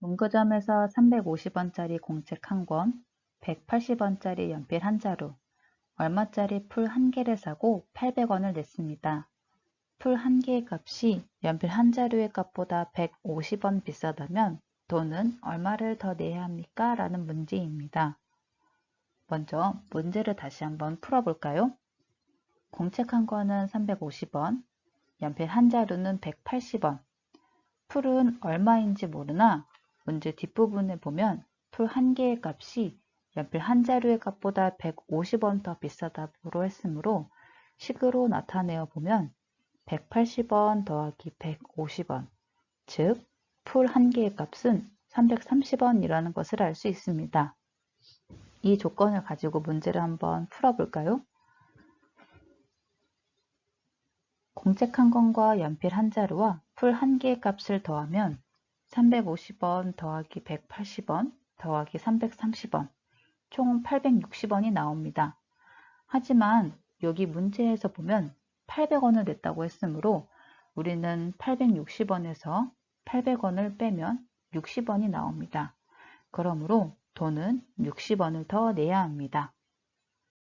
문구점에서 350원짜리 공책 한 권, 180원짜리 연필 한 자루, 얼마짜리 풀 한 개를 사고 800원을 냈습니다. 풀 한 개의 값이 연필 한 자루의 값보다 150원 비싸다면 돈은 얼마를 더 내야 합니까? 라는 문제입니다. 먼저 문제를 다시 한번 풀어볼까요? 공책 한 권은 350원, 연필 한 자루는 180원. 풀은 얼마인지 모르나 문제 뒷부분에 보면 풀한 개의 값이 연필 한 자루의 값보다 150원 더 비싸다고 했으므로 식으로 나타내어 보면 180원 더하기 150원, 즉 풀 한 개의 값은 330원이라는 것을 알 수 있습니다. 이 조건을 가지고 문제를 한번 풀어볼까요? 공책 한 권과 연필 한 자루와 풀 한 개의 값을 더하면 350원 더하기 180원 더하기 330원 총 860원이 나옵니다. 하지만 여기 문제에서 보면 800원을 냈다고 했으므로 우리는 860원에서 800원을 빼면 60원이 나옵니다. 그러므로 돈은 60원을 더 내야 합니다.